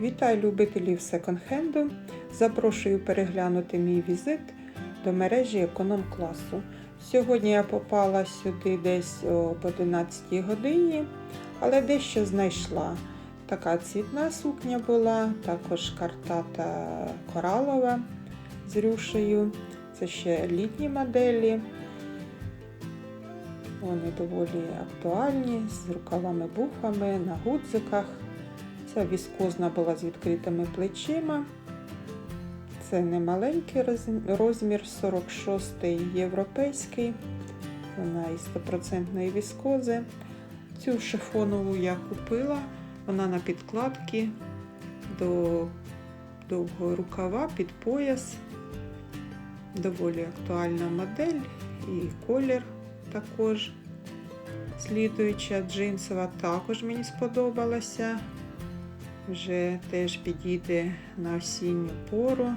Вітаю любителів секонд-хенду. Запрошую переглянути мій візит до мережі економ-класу. Сьогодні я попала сюди десь об 11 годині, але дещо знайшла. Така цвітна сукня була, також картата коралова з рюшею. Це ще літні моделі. Вони доволі актуальні, з рукавами-буфами, на гудзиках. Ця віскозна була з відкритими плечима. Це не маленький розмір 46 європейський. Вона із 100% віскози. Цю шифонову я купила. Вона на підкладці до довгого рукава під пояс. Доволі актуальна модель і колір також. Слідуюча джинсова також мені сподобалася. Вже теж підійде на осінню пору.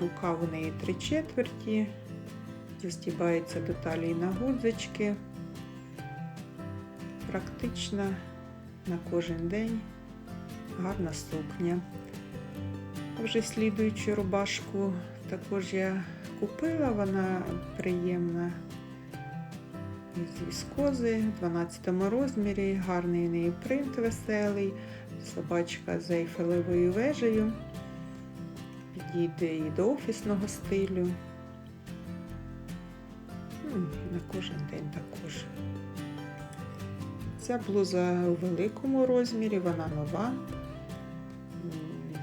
Рука в неї три четверті, застібається до талії на гудзички. Практична на кожен день, гарна сукня. Вже слідуючу рубашку також я купила, вона приємна з віскози в 12 розмірі, гарний у неї принт веселий, собачка з ейфелевою вежею. Підійде і до офісного стилю. На кожен день також. Ця блуза у великому розмірі, вона нова.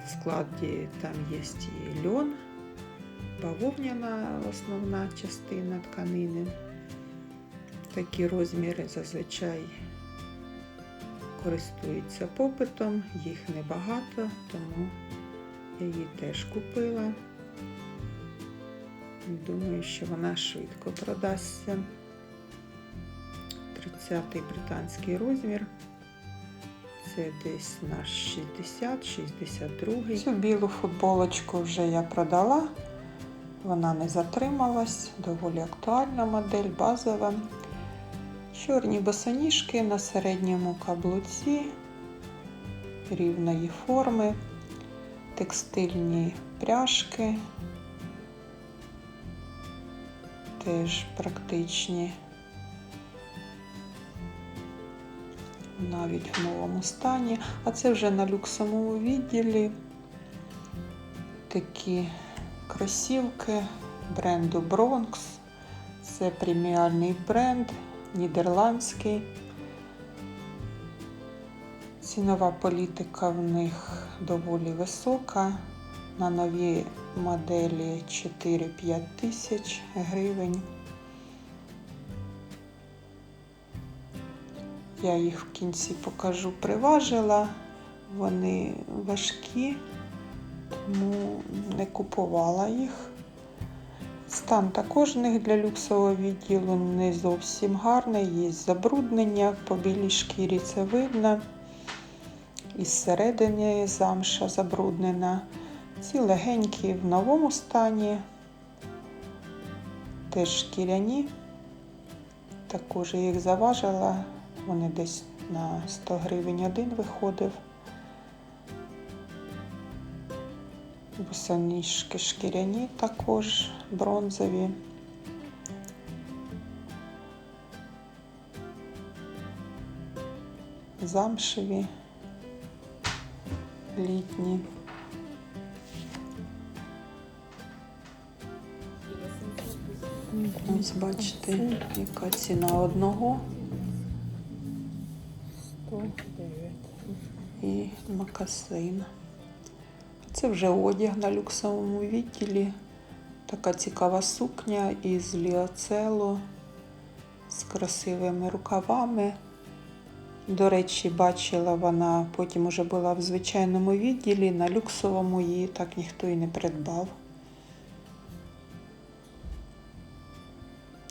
В складі там є і льон, бавовняна основна частина тканини. Такі розміри зазвичай користуються попитом, їх небагато, тому я її теж купила. Думаю, що вона швидко продасться. 30-й британський розмір. Це десь на 60-62. Цю білу футболочку вже я продала. Вона не затрималась, доволі актуальна модель, базова. Чорні босоніжки на середньому каблуці рівної форми, текстильні пряжки, теж практичні, навіть в новому стані, а це вже на люксовому відділі. Такі кросівки бренду Bronx. Це преміальний бренд нідерландський. Цінова політика в них доволі висока. На нові моделі 4-5 тисяч гривень. Я їх в кінці покажу, приважила. Вони важкі, тому не купувала їх. Стан також них для люксового відділу не зовсім гарний, є забруднення, по білій шкірі це видно. Із середини замша забруднена. Ці легенькі в новому стані, теж шкіряні. Також я їх заважила, вони десь на 100 гривень один виходив. Босоніжки шкіряні також бронзові. Замшеві, літні. Ось бачите, яка ціна одного. 109. І макасин. Це вже одяг на люксовому відділі. Така цікава сукня із ліоцелу з красивими рукавами. До речі, бачила вона, потім уже була в звичайному відділі, на люксовому її так ніхто і не придбав.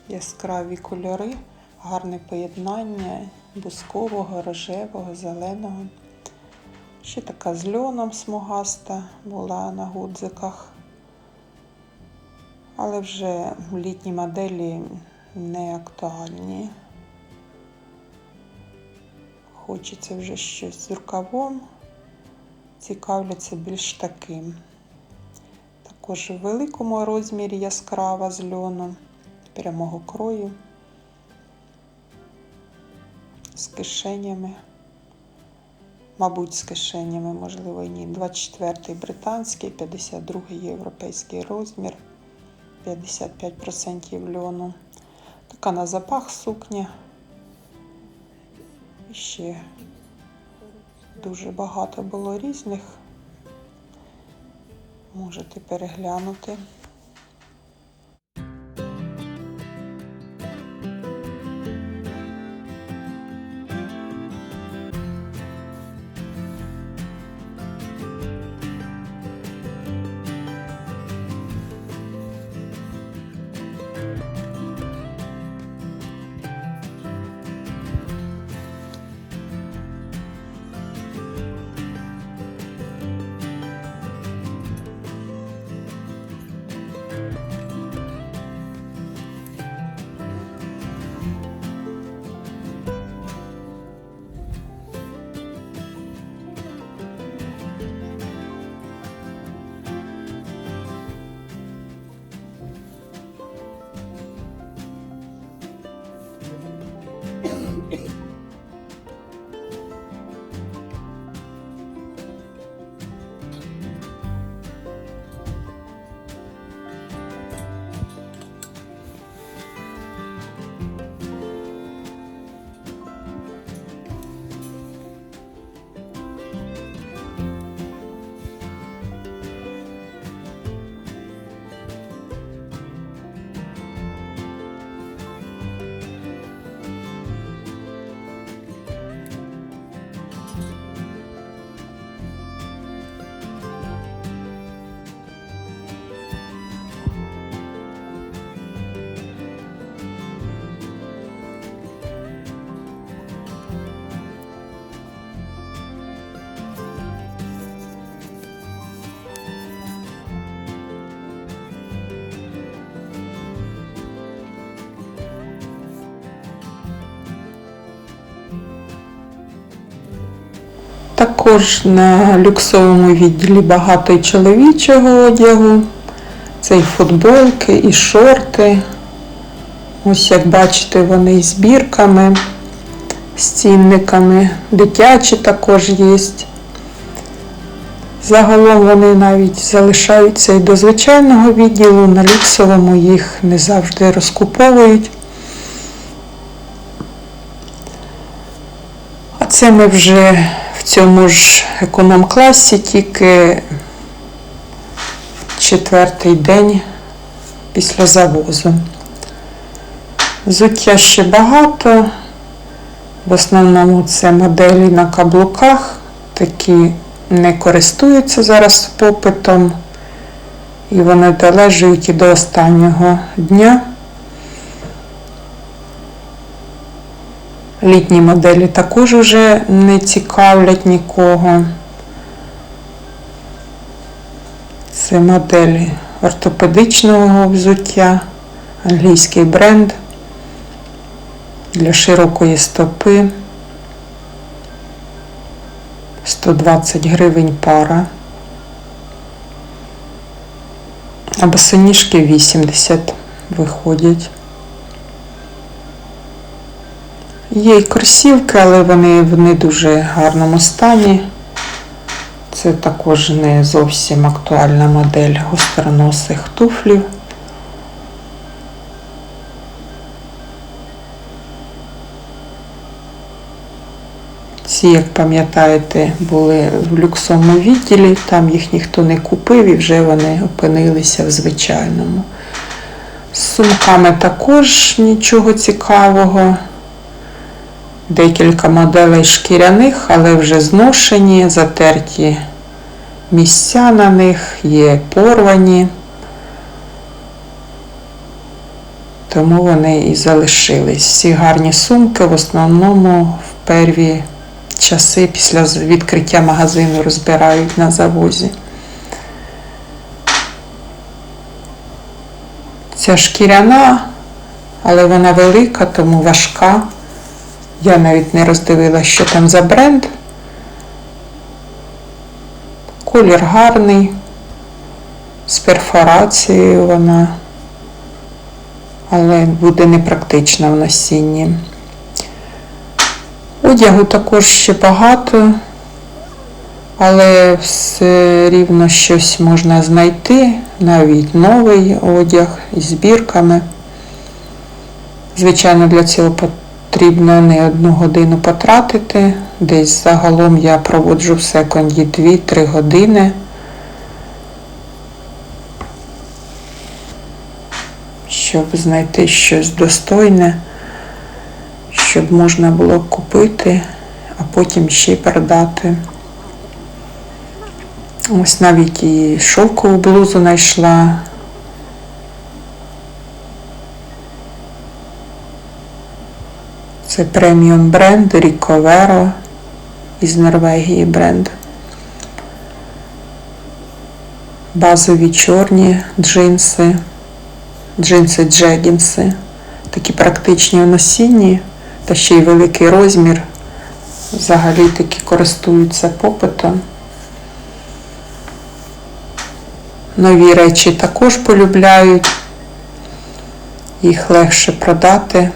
Яскраві кольори, гарне поєднання бускового, рожевого, зеленого. Ще така з льоном смугаста була на гудзиках. Але вже літні моделі не актуальні. Хочеться вже щось з рукавом, цікавляться більш таким. Також в великому розмірі яскрава з льону, прямого крою, з кишенями. Мабуть, з кишенями, можливо, і ні. 24-й британський, 52-й європейський розмір, 55% льону. Така на запах сукня. І ще дуже багато було різних. Можете переглянути. day. Також на люксовому відділі багато і чоловічого одягу. Це і футболки, і шорти. Ось як бачите, вони із бірками, з цінниками. Дитячі також є. Загалом вони навіть залишаються і до звичайного відділу, на люксовому їх не завжди розкуповують. А це ми вже в цьому ж економ-класі тільки четвертий день після завозу. Взуття ще багато. В основному це моделі на каблуках, такі не користуються зараз попитом, і вони долежують і до останнього дня. Літні моделі також вже не цікавлять нікого. Це моделі ортопедичного взуття, англійський бренд для широкої стопи. 120 гривень пара. А босоніжки 80 виходять. Є і кросівки, але вони в не дуже гарному стані. Це також не зовсім актуальна модель гостроносих туфлів. Ці, як пам'ятаєте, були в люксовому відділі, там їх ніхто не купив і вже вони опинилися в звичайному. З сумками також нічого цікавого. Декілька моделей шкіряних, але вже зношені, затерті місця на них, є порвані. Тому вони і залишились. Всі гарні сумки в основному в перві часи після відкриття магазину розбирають на завозі. Ця шкіряна, але вона велика, тому важка. Я навіть не роздивилася, що там за бренд. Колір гарний, з перфорацією вона, але буде непрактична в носінні. Одягу також ще багато, але все рівно щось можна знайти, навіть новий одяг із збірками. Звичайно, для цього потрібно не одну годину потратити. Десь загалом я проводжу в секонді 2-3 години. Щоб знайти щось достойне, щоб можна було купити, а потім ще й продати. Ось навіть і шовкову блузу знайшла. Це преміум бренд Ricovero із Норвегії бренд. Базові чорні джинси, джинси джегінси, такі практичні у носінні, та ще й великий розмір. Взагалі такі користуються попитом. Нові речі також полюбляють, їх легше продати.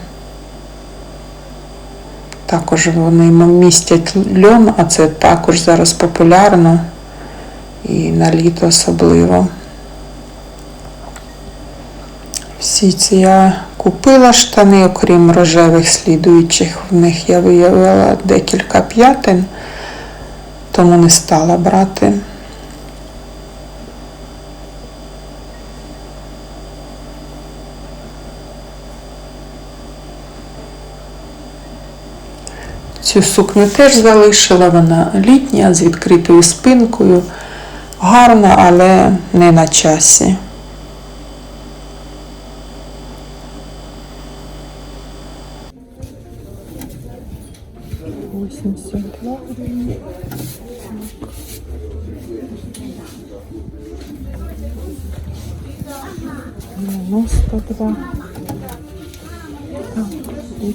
Також вони містять льон, а це також зараз популярно і на літо особливо. Всі ці я купила штани, окрім рожевих слідуючих, в них я виявила декілька п'ятин, тому не стала брати. Цю сукню теж залишила, вона літня з відкритою спинкою. Гарна, але не на часі. Восемьдесят два гривні. Девяносто два. Так, і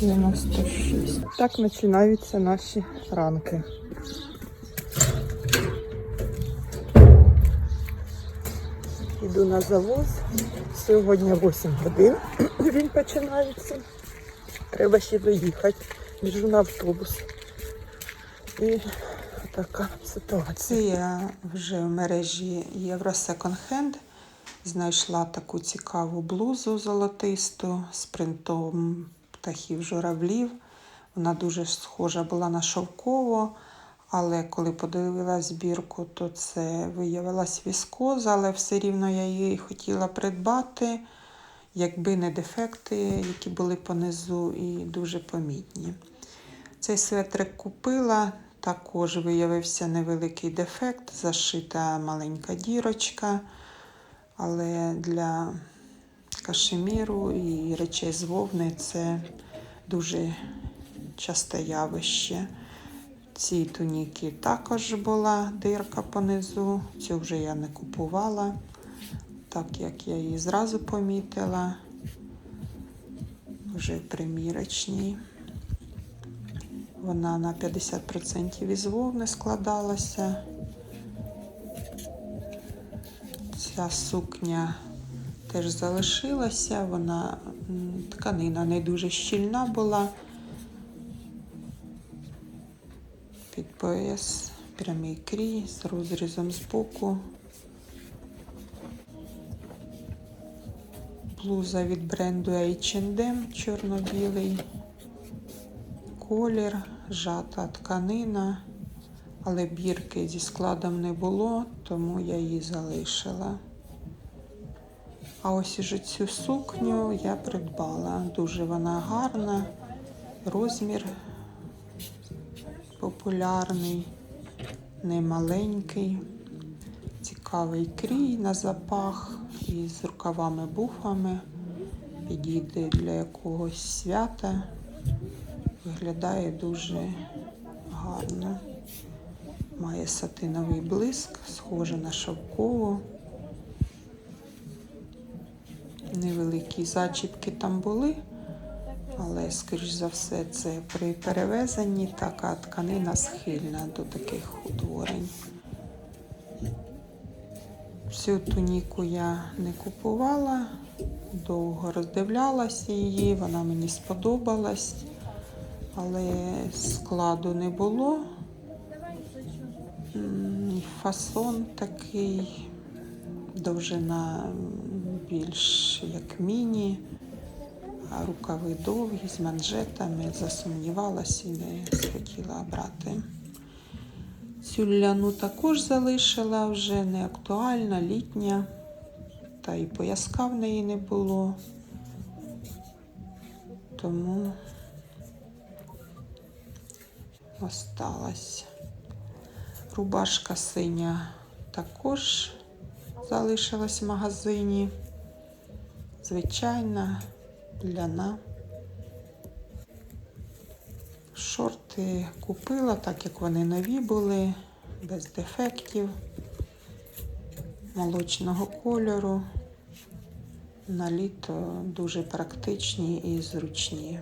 96. Так починаються наші ранки. Іду на завоз. Сьогодні 8 годин. Він починається. Треба ще доїхати. Біжу на автобус. І така ситуація. Я вже в мережі Євро Hand знайшла таку цікаву блузу золотисту з принтом птахів журавлів. Вона дуже схожа була на шовкову, але коли подивилась збірку, то це виявилась віскоза, але все рівно я її хотіла придбати, якби не дефекти, які були понизу, і дуже помітні. Цей светрик купила, також виявився невеликий дефект, зашита маленька дірочка, але для кашеміру і речей з вовни це дуже часте явище. В цій туніки також була дирка понизу. Цю вже я не купувала, так як я її зразу помітила. Вже примірочній. Вона на 50% із вовни складалася. Ця сукня теж залишилася, вона тканина не дуже щільна була. Під пояс, прямий крій з розрізом збоку. Блуза від бренду H&M чорно-білий. Колір, жата тканина, але бірки зі складом не було, тому я її залишила. А ось уже цю сукню я придбала. Дуже вона гарна, розмір популярний, не маленький, цікавий крій на запах із рукавами-буфами. Підійде для якогось свята. Виглядає дуже гарно. Має сатиновий блиск, схоже на шовкову. Невеликі зачіпки там були, Але, скоріш за все, це при перевезенні така тканина схильна до таких утворень. Цю туніку я не купувала, довго роздивлялася її, вона мені сподобалась, але складу не було. Фасон такий, довжина більш як міні, рукави довгі з манжетами. Засумнівалася і не схотіла брати. Цю ляну також залишила вже не актуальна, літня, та і пояска в неї не було. Тому осталась. Рубашка синя також залишилась в магазині. Звичайна, ляна. Шорти купила, так як вони нові були, без дефектів, молочного кольору. На літо дуже практичні і зручні.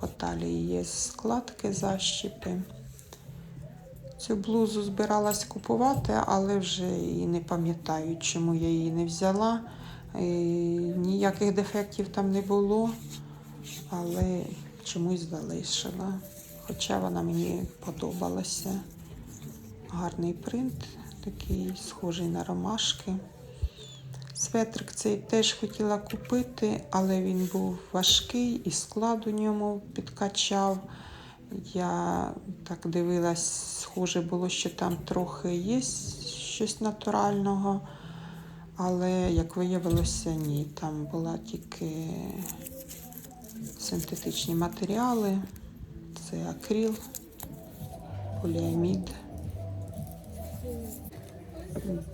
По талії є складки, защіпи. Цю блузу збиралась купувати, але вже і не пам'ятаю, чому я її не взяла. Е, Ніяких дефектів там не було, але чомусь залишила. Хоча вона мені подобалася. Гарний принт, такий схожий на ромашки. Светрик цей теж хотіла купити, але він був важкий і склад у ньому підкачав. Я так дивилась, схоже було, що там трохи є щось натурального, але, як виявилося, ні. Там була тільки синтетичні матеріали, це акрил, поліамід.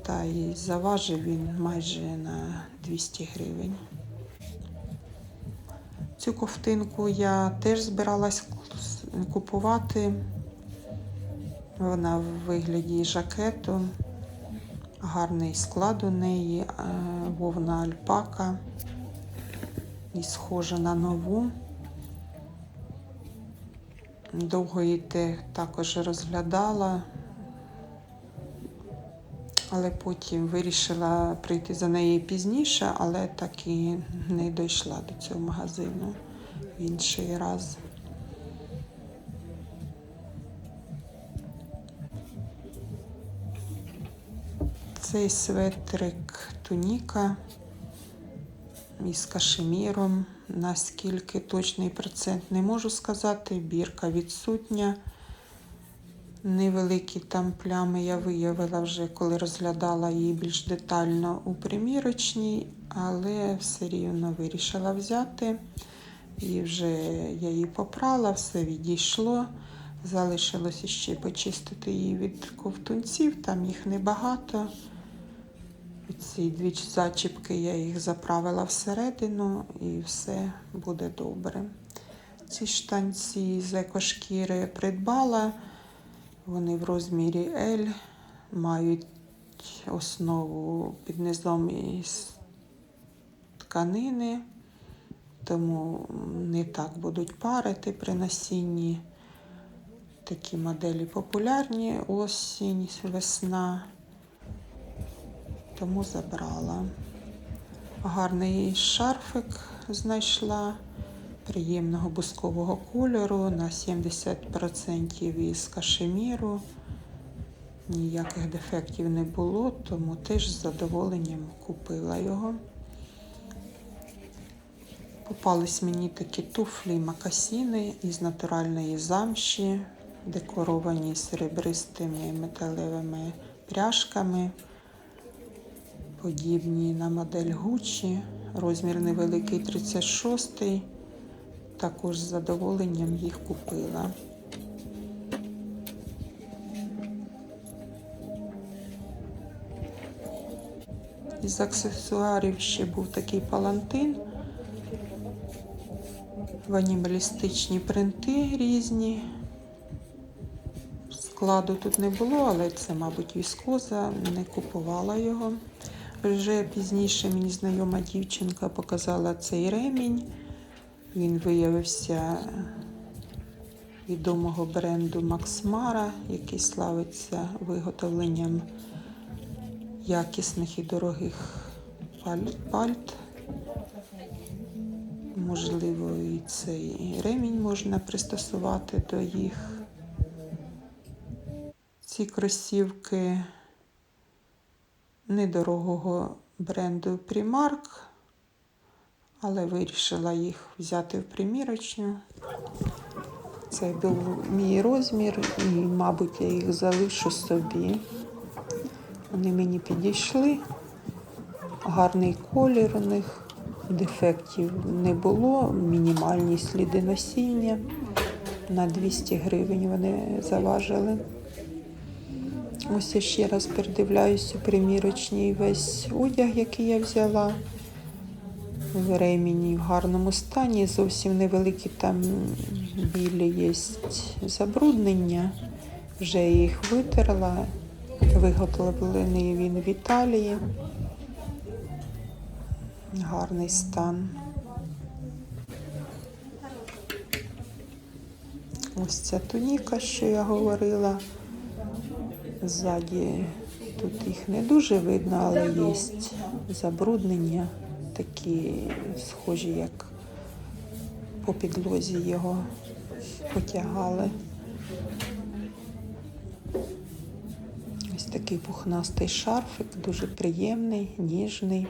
Та і заважив він майже на 200 гривень. Цю ковтинку я теж збиралась купувати. Вона в вигляді жакету, гарний склад у неї, е, вовна альпака і схожа на нову. Довго її також розглядала, але потім вирішила прийти за нею пізніше, але так і не дійшла до цього магазину в інший раз. Цей светрик туніка із кашеміром. Наскільки точний процент не можу сказати. Бірка відсутня. Невеликі там плями я виявила вже, коли розглядала її більш детально у примірочній, але все рівно вирішила взяти. І вже я її попрала, все відійшло. Залишилося ще почистити її від ковтунців, там їх небагато. Ці дві зачіпки я їх заправила всередину і все буде добре. Ці штанці з екошкіри придбала. Вони в розмірі L, мають основу під низом із тканини, тому не так будуть парити при насінні. Такі моделі популярні осінь, весна, тому забрала. Гарний шарфик знайшла приємного бускового кольору на 70% із кашеміру. Ніяких дефектів не було, тому теж з задоволенням купила його. Попались мені такі туфлі макасіни із натуральної замші, декоровані серебристими металевими пряжками, подібні на модель Gucci, розмір невеликий 36 також з задоволенням їх купила. Із аксесуарів ще був такий палантин, ванімалістичні принти різні. Складу тут не було, але це, мабуть, віскоза, не купувала його. Вже пізніше мені знайома дівчинка показала цей ремінь Він виявився відомого бренду Максмара, який славиться виготовленням якісних і дорогих пальт. Можливо, і цей ремінь можна пристосувати до їх. Ці кросівки недорогого бренду Primark, але вирішила їх взяти в примірочню. Це був мій розмір, і, мабуть, я їх залишу собі. Вони мені підійшли. Гарний колір у них, дефектів не було, мінімальні сліди носіння. На 200 гривень вони заважили. Ось я ще раз передивляюсь у примірочній весь одяг, який я взяла. В ремені в гарному стані. Зовсім невеликі там білі є забруднення. Вже я їх витерла. Виготовлений він в Італії. Гарний стан. Ось ця туніка, що я говорила. Ззаді тут їх не дуже видно, але є забруднення, такі схожі, як по підлозі його потягали. Ось такий пухнастий шарфик, дуже приємний, ніжний.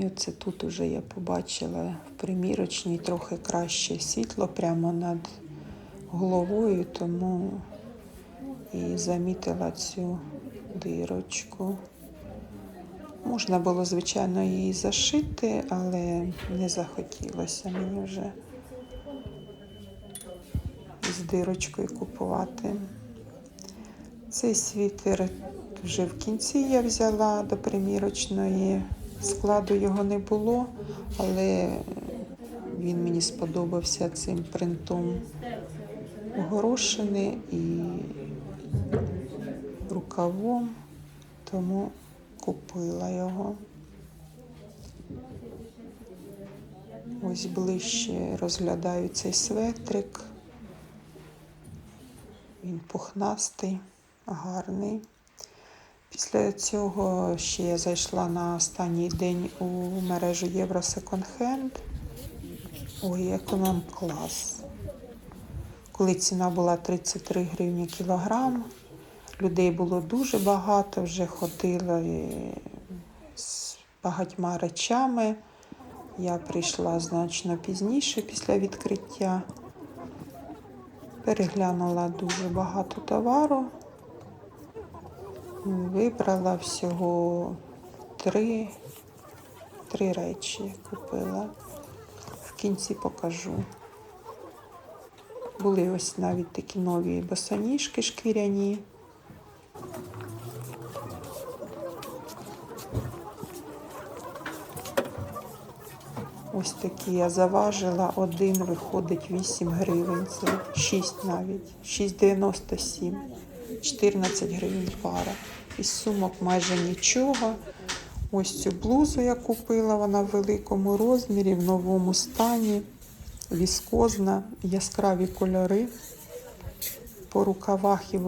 І оце тут уже я побачила в примірочній трохи краще світло прямо над головою, тому і замітила цю дирочку. Можна було, звичайно, її зашити, але не захотілося мені вже з дирочкою купувати. Цей світер вже в кінці я взяла до примірочної. Складу його не було, але він мені сподобався цим принтом горошини і рукавом, тому купила його. Ось ближче розглядаю цей светрик. Він пухнастий, гарний. Після цього ще я зайшла на останній день у мережу Євро Second Hand. Ой, економ клас. Коли ціна була 33 гривні кілограм, людей було дуже багато, вже ходили з багатьма речами. Я прийшла значно пізніше після відкриття. Переглянула дуже багато товару. Вибрала всього три, три речі купила. В кінці покажу. Були ось навіть такі нові босоніжки шкіряні. Ось такі я заважила. Один виходить 8 гривень. Це 6 навіть. 6,97. 14 гривень пара. Із сумок майже нічого. Ось цю блузу я купила, вона в великому розмірі, в новому стані, віскозна, яскраві кольори. По рукавах і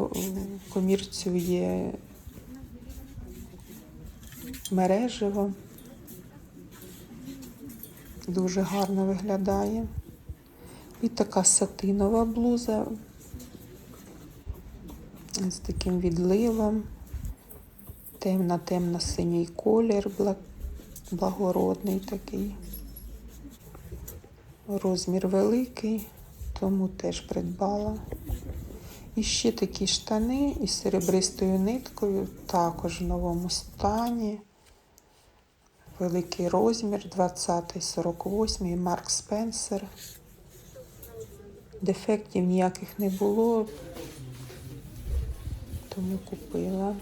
комірцю є мережево. Дуже гарно виглядає. І така сатинова блуза з таким відливом. Темно-темно-синій колір, благородний такий. Розмір великий, тому теж придбала. І ще такі штани із серебристою ниткою, також в новому стані. Великий розмір, 20 48 Марк Спенсер. Дефектів ніяких не було, тому купила.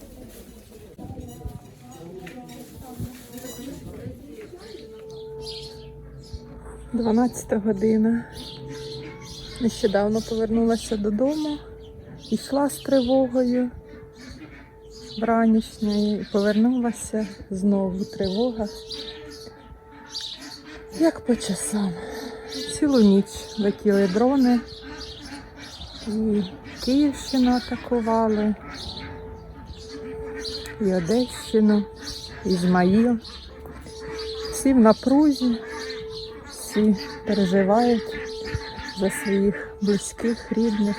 Дванадцята година. Нещодавно повернулася додому, йшла з тривогою вранішньої повернулася знову тривога. Як по часам. Цілу ніч летіли дрони. І Київщину атакували, і Одещину, Ізмаїл. Всі в напрузі, всі переживають за своїх близьких, рідних.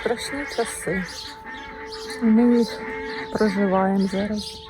Страшні часи. Ми їх проживаємо зараз.